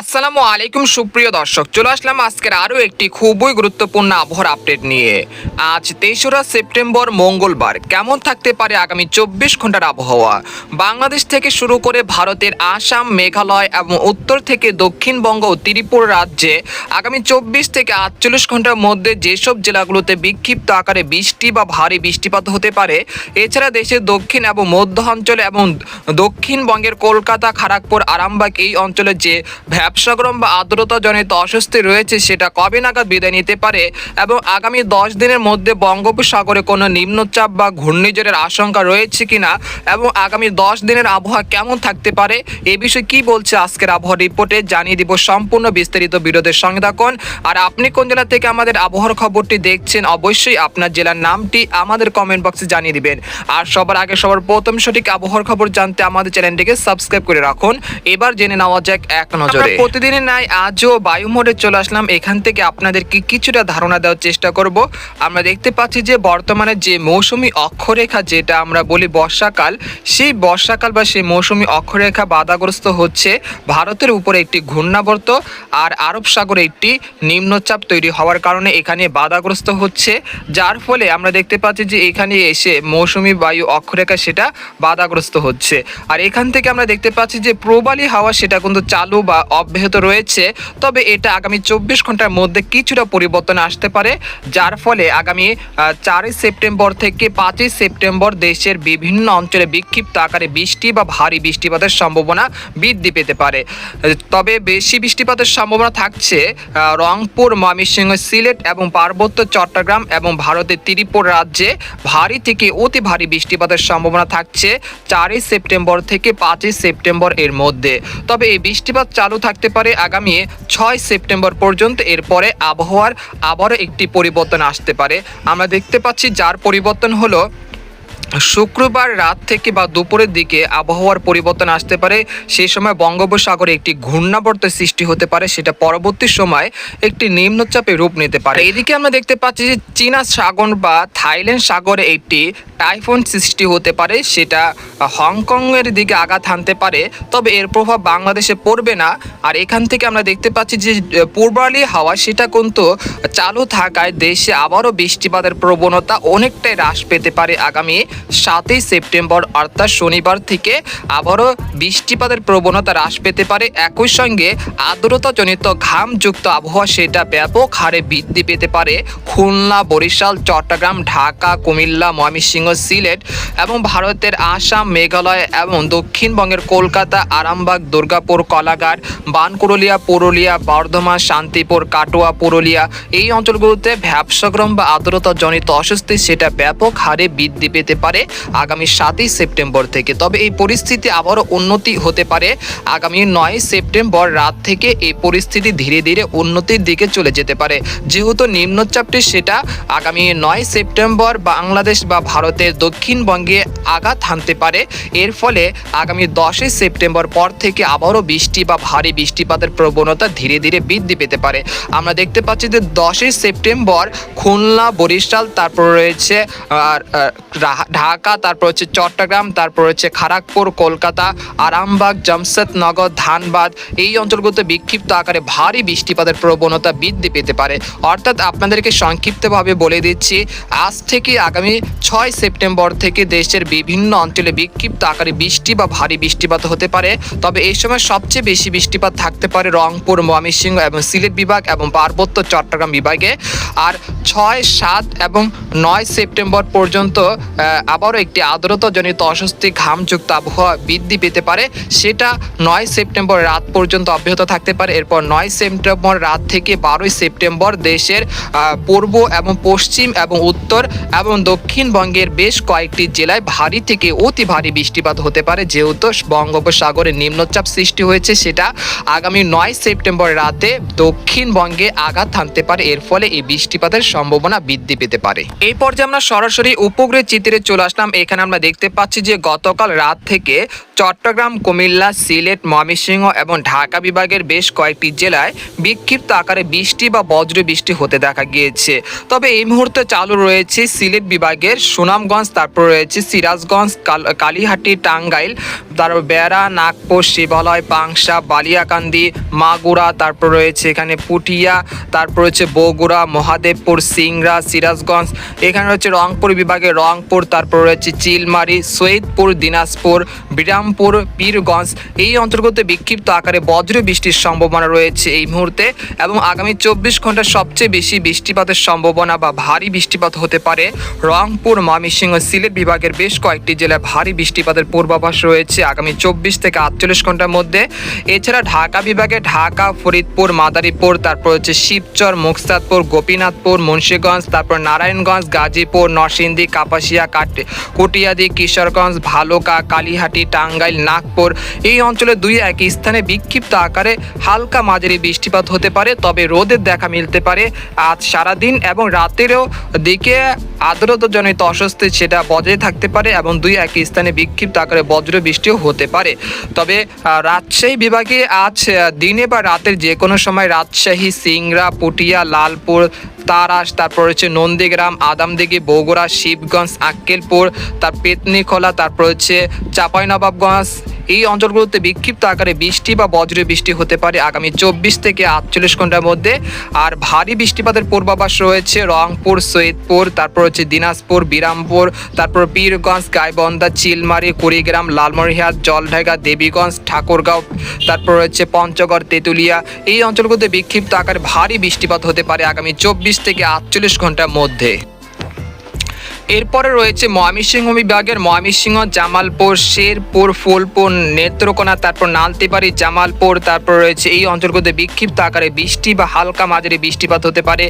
আসসালামু আলাইকুম, সুপ্রিয় দর্শক। চলে আসলাম আজকের আরও একটি খুবই গুরুত্বপূর্ণ আবহাওয়ার আপডেট নিয়ে। আজ তেসরা সেপ্টেম্বর, মঙ্গলবার। কেমন থাকতে পারে আগামী চব্বিশ ঘণ্টার আবহাওয়া? বাংলাদেশ থেকে শুরু করে ভারতের আসাম, মেঘালয় এবং উত্তর থেকে দক্ষিণবঙ্গ ও ত্রিপুরা রাজ্যে আগামী চব্বিশ থেকে আটচল্লিশ ঘণ্টার মধ্যে যেসব জেলাগুলোতে বিক্ষিপ্ত আকারে বৃষ্টি বা ভারী বৃষ্টিপাত হতে পারে, এছাড়া দেশের দক্ষিণ এবং মধ্য অঞ্চলে এবং দক্ষিণবঙ্গের কলকাতা খড়গপুর আরামবাগ এই অঞ্চলে যে ব্যবসাগ্রম বা আর্দ্রতাজনিত অস্বস্তি রয়েছে, সেটা কবে নাগাদ বিদায় নিতে পারে? এবং আগামী দশ দিনের মধ্যে বঙ্গোপসাগরে কোনো নিম্নচাপ বা ঘূর্ণিঝড়ের আশঙ্কা রয়েছে কিনা? এবং আগামী দশ দিনের আবহাওয়া কেমন থাকতে পারে? এ বিষয়ে কি বলছে আজকের আবহাওয়া রিপোর্টে? জানিয়ে দিব সম্পূর্ণ বিস্তারিত বিরোধের সঙ্গে থাকুন। আর আপনি কোন জেলা থেকে আমাদের আবহাওয়ার খবরটি দেখছেন, অবশ্যই আপনার জেলার নামটি আমাদের কমেন্ট বক্সে জানিয়ে দিবেন। আর সবার আগে সবার প্রথম সঠিক আবহাওয়ার খবর জানতে আমাদের চ্যানেলটিকে সাবস্ক্রাইব করে রাখুন। এবার জেনে নেওয়া যাক এক নজরে। প্রতিদিনের ন্যায় আজও বায়ু মোড়ে চলে আসলাম। এখান থেকে আপনাদেরকে কিছুটা ধারণা দেওয়ার চেষ্টা করব। আমরা দেখতে পাচ্ছি যে বর্তমানে যে মৌসুমী অক্ষরেখা যেটা আমরা বলি বর্ষাকাল, সেই বর্ষাকাল বা সেই মৌসুমী অক্ষরেখা বাধাগ্রস্ত হচ্ছে ভারতের উপরে একটি ঘূর্ণাবর্ত আর আরব সাগরে একটি নিম্নচাপ তৈরি হওয়ার কারণে এখানে বাধাগ্রস্ত হচ্ছে। যার ফলে আমরা দেখতে পাচ্ছি যে এখানে এসে মৌসুমী বায়ু অক্ষরেখা সেটা বাধাগ্রস্ত হচ্ছে। আর এখান থেকে আমরা দেখতে পাচ্ছি যে প্রবালী হাওয়া সেটা কিন্তু চালু বা অব্যাহত রয়েছে, তবে এটা আগামী চব্বিশ ঘণ্টার মধ্যে কিছুটা পরিবর্তন আসতে পারে, যার ফলে আগামী চারই সেপ্টেম্বর থেকে পাঁচই সেপ্টেম্বর দেশের বিভিন্ন অঞ্চলে বিক্ষিপ্ত আকারে বৃষ্টি বা ভারী বৃষ্টিপাতের সম্ভাবনা বৃদ্ধি পেতে পারে। তবে বেশি বৃষ্টিপাতের সম্ভাবনা থাকছে রংপুর, ময়মনসিংহ, সিলেট এবং পার্বত্য চট্টগ্রাম এবং ভারতের ত্রিপুরা রাজ্যে ভারী থেকে অতি ভারী বৃষ্টিপাতের সম্ভাবনা থাকছে চারই সেপ্টেম্বর থেকে পাঁচই সেপ্টেম্বর এর মধ্যে। তবে এই বৃষ্টিপাত চালু থাকতে পারে আগামী ছয় সেপ্টেম্বর পর্যন্ত। এরপরে আবহাওয়ার আবারও একটি পরিবর্তন আসতে পারে। আমরা দেখতে পাচ্ছি, যার পরিবর্তন হলো শুক্রবার রাত থেকে বা দুপুরের দিকে আবহাওয়ার পরিবর্তন আসতে পারে। সেই সময় বঙ্গোপসাগরে একটি ঘূর্ণাবর্ত সৃষ্টি হতে পারে, সেটা পরবর্তী সময় একটি নিম্নচাপে রূপ নিতে পারে। এদিকে আমরা দেখতে পাচ্ছি যে চীনা সাগর বা থাইল্যান্ড সাগরে একটি টাইফুন সৃষ্টি হতে পারে, সেটা হংকংয়ের দিকে আঘাত হানতে পারে। তবে এর প্রভাব বাংলাদেশে পড়বে না। আর এখান থেকে আমরা দেখতে পাচ্ছি যে পূর্বালি হাওয়া, সেটা কিন্তু চালু থাকায় দেশে আবারও বৃষ্টিপাতের প্রবণতা অনেকটাই হ্রাস পেতে পারে আগামী সাতই সেপ্টেম্বর, অর্থাৎ শনিবার থেকে আবারও বৃষ্টিপাতের প্রবণতা হ্রাস পেতে পারে। একই সঙ্গে আর্দ্রতাজনিত ঘামযুক্ত আবহাওয়া সেটা ব্যাপক হারে বৃদ্ধি পেতে পারে। খুলনা, বরিশাল, চট্টগ্রাম, ঢাকা, কুমিল্লা, ময়মনসিংহ, সিলেট এবং ভারতের আসাম, মেঘালয় এবং দক্ষিণবঙ্গের কলকাতা, আরামবাগ, দুর্গাপুর, কলাঘাট বানকুরলিয়া পুরুলিয়া, বর্ধমান, শান্তিপুর, কাটোয়া, পুরুলিয়া এই অঞ্চলগুলোতে ব্যবসাগ্রম বা আর্দ্রতাজনিত অস্বস্তি সেটা ব্যাপক হারে বৃদ্ধি পেতে পারে। আগামী সাতই সেপ্টেম্বর থেকে। তবে এই পরিস্থিতি আবারও উন্নতি হতে পারে। আগামী নয় সেপ্টেম্বর রাত থেকে এই পরিস্থিতি ধীরে ধীরে উন্নতির দিকে চলে যেতে পারে। যেহেতু নিম্নচাপটি সেটা আগামী নয় সেপ্টেম্বর বাংলাদেশ বা ভারতের দক্ষিণবঙ্গে আঘাত হানতে পারে। এর ফলে আগামী দশই সেপ্টেম্বর পর থেকে আবারও বৃষ্টি বা ভারী বৃষ্টিপাতের প্রবণতা ধীরে ধীরে বৃদ্ধি পেতে পারে। আমরা দেখতে পাচ্ছি যে দশই সেপ্টেম্বর খুলনা, বরিশাল, তারপর রয়েছে ঢাকা, তারপর হচ্ছে চট্টগ্রাম, তারপর হচ্ছে খড়গপুর কলকাতা, আরামবাগ, জামশেদনগর, ধানবাদ। এই অঞ্চলগুলোতে বিক্ষিপ্ত আকারে ভারী বৃষ্টিপাতের প্রবণতা বৃদ্ধি পেতে পারে। অর্থাৎ আপনাদেরকে সংক্ষিপ্তভাবে বলে দিচ্ছি, আজ থেকে আগামী ছয় সেপ্টেম্বর থেকে দেশের বিভিন্ন অঞ্চলে বিক্ষিপ্ত আকারে বৃষ্টি বা ভারী বৃষ্টিপাত হতে পারে। তবে এই সময় সবচেয়ে বেশি বৃষ্টিপাত থাকতে পারে রংপুর, ময়মনসিংহ এবং সিলেট বিভাগ এবং পার্বত্য চট্টগ্রাম বিভাগে। আর ছয়, সাত এবং নয় সেপ্টেম্বর পর্যন্ত আবারও একটি আর্দ্রতাজনিত অস্বস্তি ঘামযুক্ত আবহাওয়া বৃদ্ধি পেতে পারে। সেটা নয় সেপ্টেম্বর রাত পর্যন্ত অব্যাহত থাকতে পারে। এরপর নয় সেপ্টেম্বর রাত থেকে বারোই সেপ্টেম্বর দেশের পূর্ব এবং পশ্চিম এবং উত্তর এবং দক্ষিণবঙ্গের বেশ কয়েকটি জেলায় ভারী থেকে অতি ভারী বৃষ্টিপাত হতে পারে। যেহেতু বঙ্গোপসাগরে নিম্নচাপ সৃষ্টি হয়েছে, সেটা আগামী নয় সেপ্টেম্বর রাতে দক্ষিণবঙ্গে আঘাত হানতে পারে। এর ফলে এই বৃষ্টিপাতের সম্ভাবনা বৃদ্ধি পেতে পারে। এই পর্যায়ে আমরা সরাসরি উপগ্রহ চিত্রে চলে চলে আসলাম। এখানে আমরা দেখতে পাচ্ছি যে গতকাল রাত থেকে চট্টগ্রাম, কুমিল্লা, সিলেট, ময়মনসিংহ এবং ঢাকা বিভাগের বেশ কয়েকটি জেলায় বিক্ষিপ্ত আকারে বৃষ্টি বা বজ্র বৃষ্টি হতে দেখা গিয়েছে। তবে এই মুহূর্তে চালু রয়েছে সিলেট বিভাগের সুনামগঞ্জ, তারপর রয়েছে সিরাজগঞ্জ, কাল- কালীহাটি, টাঙ্গাইল, তারপর বেড়া, নাগপুর, শিবালয় পাংশা বালিয়াকান্দি, মাগুরা, তারপর রয়েছে এখানে পুটিয়া, তারপর রয়েছে বগুড়া, মহাদেবপুর, সিংড়া, সিরাজগঞ্জ, এখানে রয়েছে রংপুর বিভাগে রংপুর, তারপর রয়েছে চিলমারি, সৈয়দপুর, দিনাজপুর, বিরামপুর, পীরগঞ্জ। এই অন্তর্গত বিক্ষিপ্ত আকারে বজ্র বৃষ্টির সম্ভাবনা রয়েছে এই মুহূর্তে এবং আগামী চব্বিশ ঘণ্টার সবচেয়ে বেশি বৃষ্টিপাতের সম্ভাবনা বা ভারী বৃষ্টিপাত হতে পারে রংপুর, ময়মনসিংহ, সিলেট বিভাগের বেশ কয়েকটি জেলায় ভারী বৃষ্টিপাতের পূর্বাভাস রয়েছে আগামী চব্বিশ থেকে আটচল্লিশ ঘণ্টার মধ্যে। এছাড়া ঢাকা বিভাগে ঢাকা, ফরিদপুর, মাদারীপুর, তারপর হচ্ছে শিবচর মুকসাদপুর গোপীনাথপুর, মুন্সীগঞ্জ, তারপর নারায়ণগঞ্জ, গাজীপুর, নরসিংদী, কাপাসিয়া, কাট- কটিয়াদি, কিশোরগঞ্জ, ভালুকা, কালীহাটি, টাঙ্গাইল, নাগপুর এই অঞ্চলে দুই এক স্থানে বিক্ষিপ্ত আকারে হালকা মাঝারি বৃষ্টিপাত হতে পারে, তবে রোদের দেখা মিলতে পারে। আজ সারাদিন এবং রাতেরও দিকে আর্দ্রতাজনিত অস্বস্তি সেটা বজায় থাকতে পারে এবং দুই এক স্থানে বিক্ষিপ্ত আকারে বজ্র বৃষ্টিও হতে পারে। তবে রাজশাহী বিভাগে আজ দিনে বা রাতের যে কোনো সময় রাজশাহী, সিংড়া, পুটিয়া, লালপুর তারাস তারপর হচ্ছে নন্দীগ্রাম আদামদিঘি বগুড়া শিবগঞ্জ আক্কেলপুর তার পেতনিখোলা তারপর হচ্ছে চাঁপাইনবাবগঞ্জ এই অঞ্চলগুলোতে বিক্ষিপ্ত আকারে বৃষ্টি বা বজ্র বৃষ্টি হতে পারে আগামী চব্বিশ থেকে আটচল্লিশ ঘণ্টার মধ্যে। আর ভারী বৃষ্টিপাতের পূর্বাভাস রয়েছে রংপুর, সৈয়দপুর, তারপর হচ্ছে দিনাজপুর, বিরামপুর, তারপর পীরগঞ্জ, গাইবন্ধা, চিলমারি, কুড়িগ্রাম লালমরিহাট জলঢাকা, দেবীগঞ্জ, ঠাকুরগাঁও, তারপর হচ্ছে পঞ্চগড়, তেঁতুলিয়া। এই অঞ্চলগুলোতে বিক্ষিপ্ত আকারে ভারী বৃষ্টিপাত হতে পারে আগামী চব্বিশ থেকে আটচল্লিশ ঘণ্টার মধ্যে। এরপরে রয়েছে ময়মনসিংহ বিভাগের ময়মনসিংহ, জামালপুর, শেরপুর, ফুলপুর, নেত্রকোনা, তারপর নালতিবাড়ি, জামালপুর, তারপর রয়েছে এই অঞ্চলগুলোতে বিক্ষিপ্ত আকারে বৃষ্টি বা হালকা মাঝারি বৃষ্টিপাত হতে পারে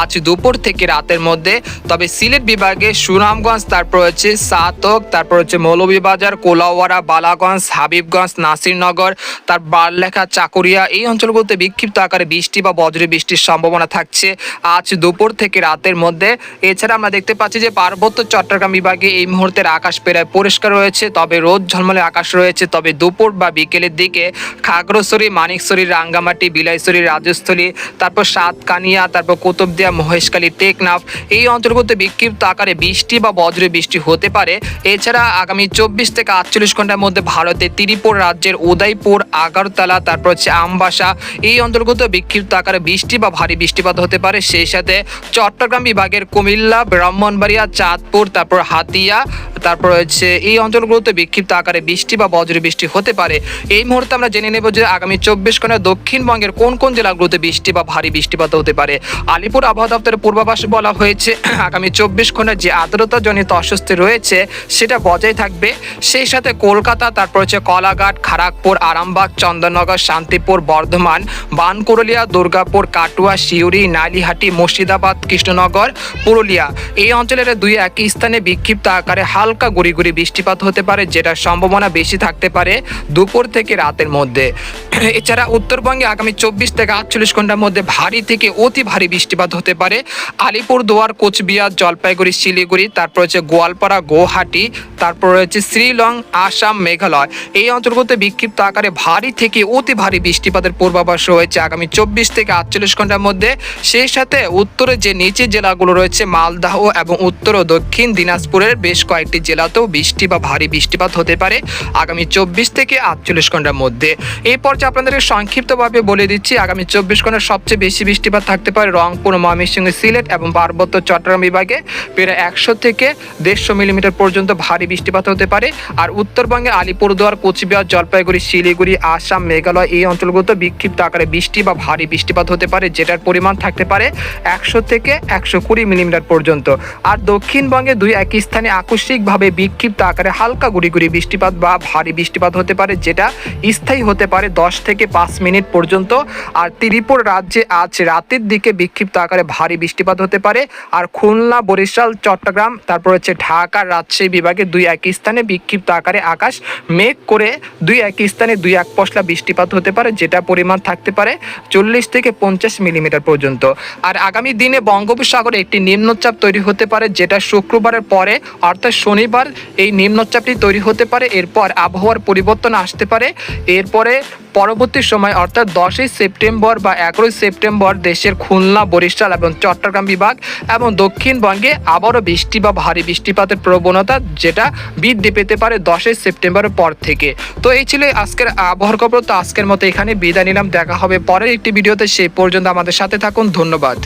আজ দুপুর থেকে রাতের মধ্যে। তবে সিলেট বিভাগে সুনামগঞ্জ, তারপর রয়েছে সাতক, তারপর হচ্ছে মৌলভীবাজার কোলাওয়ারা বালাগঞ্জ, হাবিবগঞ্জ, নাসিরনগর, তার বারলেখা, চাকুরিয়া এই অঞ্চলগুলোতে বিক্ষিপ্ত আকারে বৃষ্টি বা বজ্র বৃষ্টির সম্ভাবনা থাকছে আজ দুপুর থেকে রাতের মধ্যে। এছাড়া আমরা দেখতে পাচ্ছি যে পার্বত্য চট্টগ্রাম বিভাগে এই মুহূর্তের আকাশ প্রায় পরিষ্কার রয়েছে, তবে রোদ ঝলমলে আকাশ রয়েছে। তবে দুপুর বা বিকেলের দিকে খাগড়াছড়ি, মানিকছড়ি, রাঙ্গামাটি, বিলাইছড়ি, রাজস্থলী, তারপর সাতকানিয়া, তারপর কুতুবদিয়া, মহেশখালী, টেকনাফ এই অঞ্চলগুলোতে বিক্ষিপ্ত আকারে বৃষ্টি বা বজ্র বৃষ্টি হতে পারে। এছাড়া আগামী চব্বিশ থেকে আটচল্লিশ ঘণ্টার মধ্যে ভারতের ত্রিপুর রাজ্যের উদয়পুর, আগারতলা, তারপর হচ্ছে আমবাসা এই অঞ্চলগুলোতে বিক্ষিপ্ত আকারে বৃষ্টি বা ভারী বৃষ্টিপাত হতে পারে। সেই সাথে চট্টগ্রাম বিভাগের কুমিল্লা, ব্রাহ্মণবাড়িয়া চাঁদপুর তারপর হাতিয়া তারপর হচ্ছে এই অঞ্চলগুলোতে বিক্ষিপ্ত আকারে বৃষ্টি বা বজ্র বৃষ্টি হতে পারে। এই মুহূর্তে আমরা জেনে নেব যে আগামী চব্বিশ ঘণ্টা দক্ষিণবঙ্গের কোন কোন জেলাগুলোতে বৃষ্টি বা ভারী বৃষ্টিপাত হতে পারে। আলিপুর আবহাওয়া দপ্তরের পূর্বাভাসে বলা হয়েছে, আগামী চব্বিশ ঘণ্টার যে আর্দ্রতাজনিত অস্বস্তি রয়েছে, সেটা বজায় থাকবে। সেই সাথে কলকাতা, তারপর হচ্ছে কলাঘাট খড়গপুর আরামবাগ, চন্দননগর, শান্তিপুর, বর্ধমান বানকুরলিয়া দুর্গাপুর, কাটুয়া শিউরি নালিহাটি, মুর্শিদাবাদ, কৃষ্ণনগর, পুরুলিয়া। এই অঞ্চলের দুই একই স্থানে বিক্ষিপ্ত আকারে হালকা গুড়ি গুড়ি বৃষ্টিপাত হতে পারে, যেটার সম্ভাবনা বেশি থাকতে পারে দুপুর থেকে রাতের মধ্যে। এছাড়া উত্তরবঙ্গে আগামী চব্বিশ থেকে আটচল্লিশ ঘণ্টার মধ্যে ভারী থেকে অতি ভারী বৃষ্টিপাত হতে পারে। আলিপুর আলিপুরদুয়ার, কোচবিহার, জলপাইগুড়ি, শিলিগুড়ি, তারপর হচ্ছে গোয়ালপাড়া গুয়াহাটি তারপর রয়েছে শ্রীলং, আসাম, মেঘালয়। এই অঞ্চলগুলোতে বিক্ষিপ্ত আকারে ভারী থেকে অতি ভারী বৃষ্টিপাতের পূর্বাভাস রয়েছে আগামী চব্বিশ থেকে আটচল্লিশ ঘণ্টার মধ্যে। সেই সাথে উত্তরে যে নিচের জেলাগুলো রয়েছে মালদাহ এবং উত্তর ও দক্ষিণ দিনাজপুরের বেশ কয়েকটি জেলাতেও বৃষ্টি বা ভারী বৃষ্টিপাত হতে পারে আগামী চব্বিশ থেকে আটচল্লিশ ঘণ্টার মধ্যে। এই পর্যায়ে আপনাদেরকে সংক্ষিপ্তভাবে বলে দিচ্ছি, আগামী চব্বিশ ঘণ্টার সবচেয়ে বেশি বৃষ্টিপাত থাকতে পারে রংপুর, ময়মনসিংহ, সিলেট এবং পার্বত্য চট্টগ্রাম বিভাগে। প্রায় একশো থেকে দেড়শো মিলিমিটার পর্যন্ত ভারী বৃষ্টিপাত হতে পারে। আর উত্তরবঙ্গে আলিপুরদুয়ার, কোচবিহার, জলপাইগুড়ি, শিলিগুড়ি, আসাম, মেঘালয় এই অঞ্চলগুলোতে বিক্ষিপ্ত আকারে বৃষ্টি বা ভারী বৃষ্টিপাত হতে পারে, যেটার পরিমাণ থাকতে পারে একশো থেকে একশো কুড়ি মিলিমিটার পর্যন্ত। আর দক্ষিণবঙ্গে দুই একই স্থানে আকস্মিকভাবে বিক্ষিপ্ত আকারে হালকা গুড়ি গুড়ি বৃষ্টিপাত বা ভারী বৃষ্টিপাত হতে পারে, যেটা স্থায়ী হতে পারে দশ থেকে পাঁচ মিনিট পর্যন্ত। আর ত্রিপুর রাজ্যে আজ রাতের দিকে বিক্ষিপ্ত আকারে ভারী বৃষ্টিপাত হতে পারে। আর খুলনা, বরিশাল, চট্টগ্রাম, তারপর হচ্ছে ঢাকা, রাজশাহী বিভাগে দুই একই স্থানে বিক্ষিপ্ত আকারে আকাশ মেঘ করে দুই একই স্থানে দুই এক পশলা বৃষ্টিপাত হতে পারে, যেটা পরিমাণ থাকতে পারে চল্লিশ থেকে পঞ্চাশ মিলিমিটার পর্যন্ত। আর আগামী দিনে বঙ্গোপসাগরে একটি নিম্নচাপ তৈরি হতে পারে, যেটা শুক্রবারের পরে, অর্থাৎ শনি শনিবার এই নিম্নচাপটি তৈরি হতে পারে, এরপর আবহাওয়ার পরিবর্তন আসতে পারে। এরপরে পরবর্তী সময়, অর্থাৎ দশই সেপ্টেম্বর বা এগারোই সেপ্টেম্বর, দেশের খুলনা, বরিশাল এবং চট্টগ্রাম বিভাগ এবং দক্ষিণবঙ্গে আবারও বৃষ্টি বা ভারী বৃষ্টিপাতের প্রবণতা যেটা বৃদ্ধি পেতে পারে দশই সেপ্টেম্বরের পর থেকে। তো এই ছিল আজকের আবহাওয়ার খবর। তো আজকের মতো এখানে বিদায় নিলাম। দেখা হবে পরের একটি ভিডিওতে। সেই পর্যন্ত আমাদের সাথে থাকুন। ধন্যবাদ।